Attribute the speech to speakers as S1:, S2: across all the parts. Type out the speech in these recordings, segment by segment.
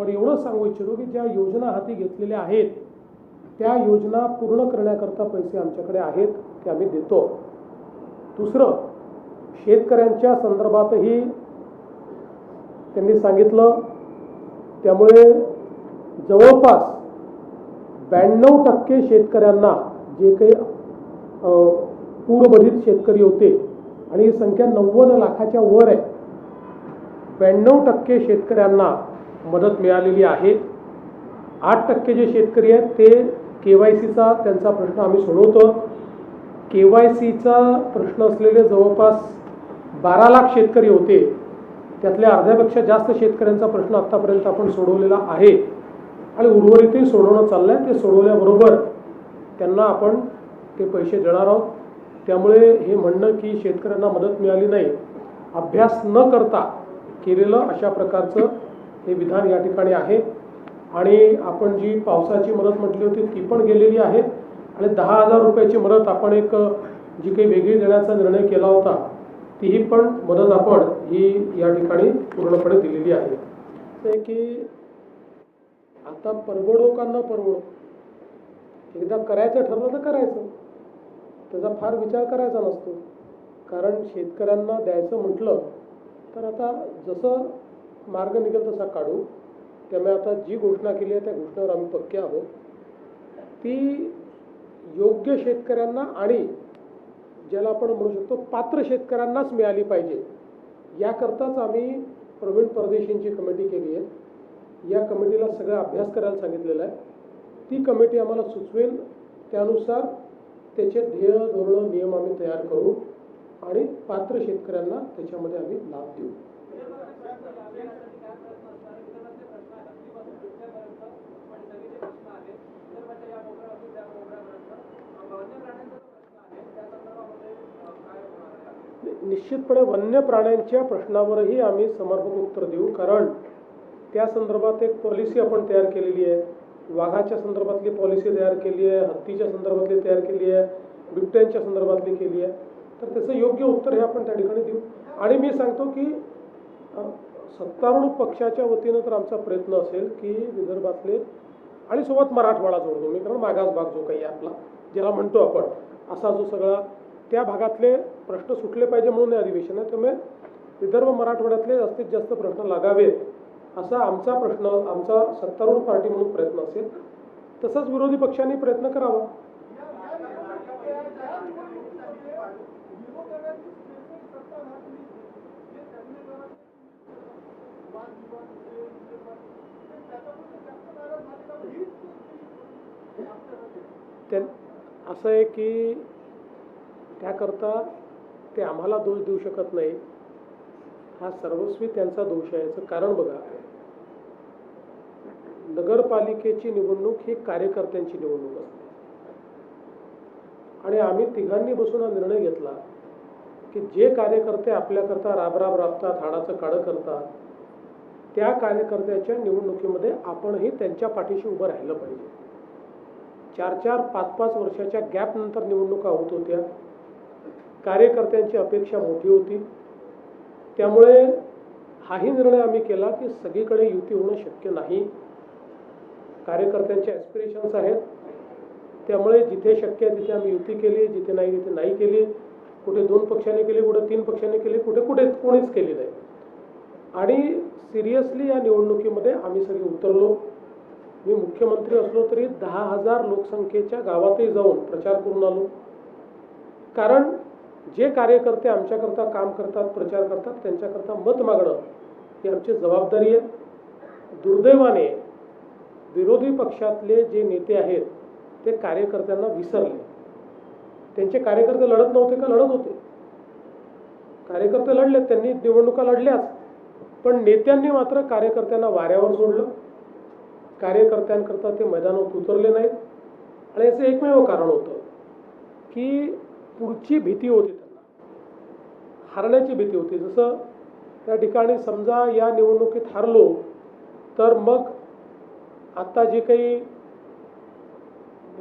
S1: पण एवढंच सांगू इच्छितो की ज्या योजना हाती घेतलेल्या आहेत त्या योजना पूर्ण करण्याकरता पैसे आमच्याकडे आहेत ते आम्ही देतो. दुसरं शेतकऱ्यांच्या संदर्भातही त्यांनी सांगितलं त्यामुळे जवळपास ब्याण्णव टक्के शेतकऱ्यांना जे काही पूरबाधित शेतकरी होते आणि ही संख्या नव्वद लाखाच्या वर आहे ब्याण्णव टक्के शेतकऱ्यांना मदत मिळालेली आहे. आठ टक्के जे शेतकरी आहेत ते के वाय सीचा त्यांचा प्रश्न आम्ही सोडवतो. के वाय सीचा प्रश्न असलेले जवळपास बारा लाख शेतकरी होते. त्यातल्या अर्ध्यापेक्षा जास्त शेतकऱ्यांचा प्रश्न आत्तापर्यंत आपण सोडवलेला आहे. आणि उर्वरितही सोडवणं चाललं आहे ते सोडवल्याबरोबर त्यांना आपण ते पैसे देणार आहोत. त्यामुळे हे म्हणणं की शेतकऱ्यांना मदत मिळाली नाही अभ्यास न करता केलेलं अशा प्रकारचं हे विधान या ठिकाणी आहे. आणि आपण जी पावसाची मदत म्हटली होती ती पण गेलेली आहे. आणि दहा हजार रुपयाची मदत आपण एक जी काही वेगळी देण्याचा निर्णय केला होता तीही पण मदत आपण ही या ठिकाणी पूर्णपणे दिलेली आहे. ते की आता परवडो का न परवडो? एकदा करायचं ठरलं तर करायचं. त्याचा फार विचार करायचा नसतो. कारण शेतकऱ्यांना द्यायचं म्हटलं तर आता जसं मार्ग निघेल तसा काढू त्यामुळे आता जी घोषणा केली आहे त्या घोषणेवर आम्ही पक्के आहोत. ती योग्य शेतकऱ्यांना आणि ज्याला आपण म्हणू शकतो पात्र शेतकऱ्यांनाच मिळाली पाहिजे. याकरताच आम्ही प्रवीण परदेशींची कमिटी केली आहे. या कमिटीला सगळा अभ्यास करायला सांगितलेला आहे. ती कमिटी आम्हाला सुचवेल त्यानुसार त्याचे ध्येय धोरणं नियम आम्ही तयार करू आणि पात्र शेतकऱ्यांना त्याच्यामध्ये आम्ही लाभ देऊ. निश्चितपणे वन्य प्राण्यांच्या प्रश्नावरही आम्ही समर्पक उत्तर देऊ कारण त्या संदर्भात एक पॉलिसी आपण तयार केलेली आहे. वाघाच्या संदर्भातली पॉलिसी तयार केली आहे हत्तीच्या संदर्भातली तयार केली आहे बिबट्यांच्या संदर्भातली केली आहे. तर त्याचं योग्य उत्तर हे आपण त्या ठिकाणी देऊ. आणि मी सांगतो की सत्तारूढ पक्षाच्या वतीनं तर आमचा प्रयत्न असेल की विदर्भातले आणि सोबत मराठवाडा जोडतो मी कारण मागास भाग जो काही आहे आपला ज्याला म्हणतो आपण असा जो सगळा त्या भागातले प्रश्न सुटले पाहिजे म्हणून या अधिवेशनात त्यामुळे विदर्भ मराठवाड्यातले जास्तीत जास्त प्रश्न लागावेत असा आमचा प्रश्न आमचा सत्तारूढ पार्टी म्हणून प्रयत्न असेल. तसंच विरोधी पक्षांनी प्रयत्न करावा. त्या असं आहे की त्याकरता ते आम्हाला दोष देऊ शकत नाही. हा सर्वस्वी त्यांचा दोष आहे. याचं कारण बघा. नगरपालिकेची निवडणूक ही कार्यकर्त्यांची निवडणूक असते. आणि आम्ही तिघांनी बसून हा निर्णय घेतला की जे कार्यकर्ते आपल्याकरता राबराब राबतात हाडाचं काळं करतात त्या कार्यकर्त्याच्या निवडणुकीमध्ये आपणही त्यांच्या पाठीशी उभं राहिलं पाहिजे. चार चार पाच पाच वर्षाच्या गॅप नंतर निवडणुका होत होत्या. कार्यकर्त्यांची अपेक्षा मोठी होती. त्यामुळे हाही निर्णय आम्ही केला की सगळीकडे युती होणं शक्य नाही. कार्यकर्त्यांचे ॲस्पिरेशन्स आहेत. त्यामुळे जिथे शक्य आहे तिथे आम्ही युती केली जिथे नाही तिथे नाही केली. कुठे दोन पक्षांनी केली कुठे तीन पक्षांनी केली कुठे कुठे कोणीच केली नाही. आणि सिरियसली या निवडणुकीमध्ये आम्ही सगळे उतरलो. मी मुख्यमंत्री असलो तरी दहा हजार लोकसंख्येच्या गावातही जाऊन प्रचार करून आलो. कारण जे कार्यकर्ते आमच्याकरता काम करतात प्रचार करतात त्यांच्याकरता मत मागणं ही आमची जबाबदारी आहे. दुर्दैवाने विरोधी पक्षातले जे नेते आहेत ते कार्यकर्त्यांना विसरले. त्यांचे कार्यकर्ते लढत नव्हते का? लढत होते. कार्यकर्ते लढले त्यांनी निवडणुका लढल्याच. पण नेत्यांनी मात्र कार्यकर्त्यांना वाऱ्यावर सोडलं. कार्यकर्त्यांकरता ते मैदानात उतरले नाहीत. आणि याचं एकमेव कारण होतं की पुढची भीती होती त्यांना. हारण्याची भीती होती. जसं त्या ठिकाणी समजा या निवडणुकीत हारलो तर मग आत्ता जे काही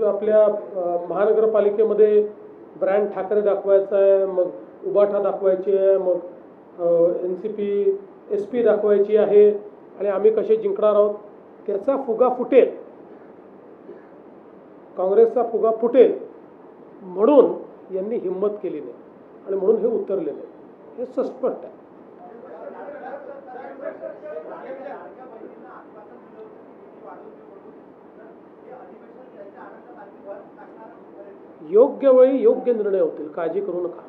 S1: आपल्या महानगरपालिकेमध्ये ब्रँड ठाकरे दाखवायचा आहे मग उबाठा दाखवायची आहे मग N C P S P दाखवायची आहे आणि आम्ही कसे जिंकणार आहोत त्याचा फुगा फुटेल. काँग्रेसचा फुगा फुटेल. म्हणून यांनी हिंमत केली नाही. आणि म्हणून हे उतरले नाही. हे सस्पष्ट आहे. योग्य वेळी योग्य निर्णय होतील. काळजी करू नका.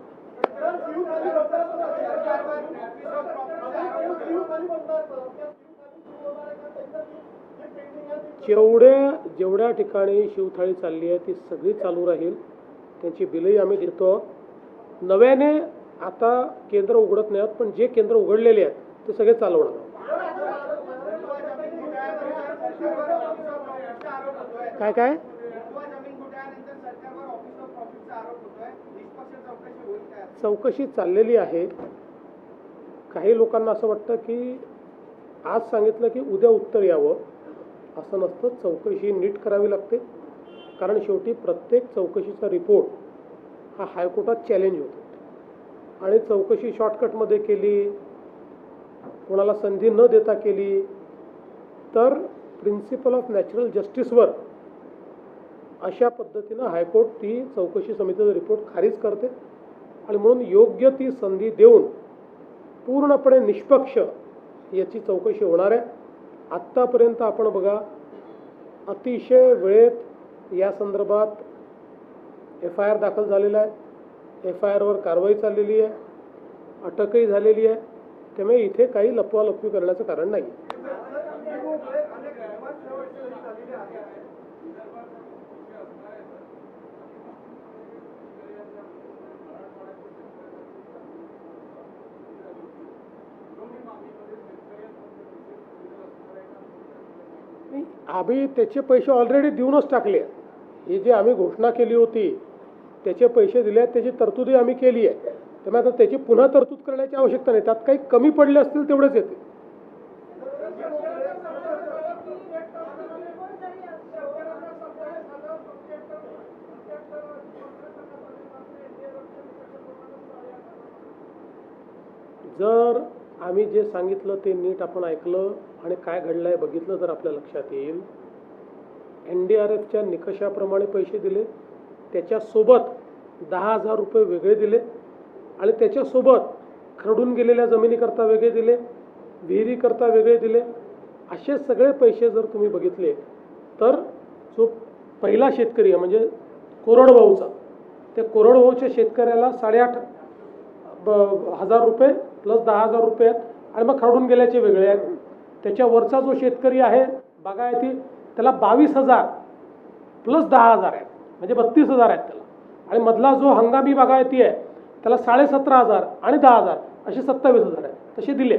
S1: जेवढ्या जेवढ्या ठिकाणी शिवथाळी चालली आहे ती सगळी चालू राहील. त्यांची बिलही आम्ही देतो. नव्याने आता केंद्र उघडत नाही आहोत पण जे केंद्र उघडलेले आहेत ते सगळे चालवणार काय काय? चौकशी चाललेली आहे. काही लोकांना असं वाटतं की आज सांगितलं की उद्या उत्तर यावं. असं नसतं चौकशी नीट करावी लागते. कारण शेवटी प्रत्येक चौकशीचा रिपोर्ट हा हायकोर्टात चॅलेंज होतो. आणि चौकशी शॉर्टकटमध्ये केली कोणाला संधी न देता केली तर प्रिन्सिपल ऑफ नॅचरल जस्टिसवर अशा पद्धतीनं हायकोर्ट ती चौकशी समितीचा रिपोर्ट खारिज करते. आणि म्हणून योग्य ती संधी देऊन पूर्णपणे निष्पक्ष याची चौकशी होणार आहे. आत्तापर्यंत आपण बघा अतिशय वेळेत या संदर्भात एफ आय आर दाखल झालेला आहे. एफ आय आरवर कारवाई चाललेली आहे. अटकही झालेली आहे. त्यामुळे इथे काही लपवालपवी करण्याचं कारण नाही. आम्ही त्याचे पैसे ऑलरेडी देऊनच टाकले. आहेत. ही जी आम्ही घोषणा केली होती त्याचे पैसे दिले आहेत त्याची तरतुदी आम्ही केली आहे. त्यामुळे आता त्याची पुन्हा तरतूद करण्याची आवश्यकता नाही. त्यात काही कमी पडले असतील तेवढेच येते. जर आम्ही जे सांगितलं ते नीट आपण ऐकलं आणि काय घडलं आहे बघितलं तर आपल्या लक्षात येईल एन डी आर एफच्या निकषाप्रमाणे पैसे दिले. त्याच्यासोबत दहा हजार रुपये वेगळे दिले. आणि त्याच्यासोबत खरडून गेलेल्या जमिनीकरता वेगळे दिले. विहिरीकरता वेगळे दिले. असे सगळे पैसे जर तुम्ही बघितले तर जो पहिला शेतकरी आहे म्हणजे कोरडवाहूचा त्या कोरडवाहूच्या शेतकऱ्याला साडेआठ ब- हजार रुपये प्लस दहा हजार रुपये आहेत. आणि मग खरडून गेल्याचे वेगळे आहेत. त्याच्यावरचा जो शेतकरी आहे बागायती त्याला बावीस हजार प्लस दहा हजार आहेत. म्हणजे बत्तीस हजार आहेत त्याला. आणि मधला जो हंगामी बागायती आहे त्याला साडेसतरा हजार आणि दहा हजार असे सत्तावीस हजार आहेत. तसे दिले.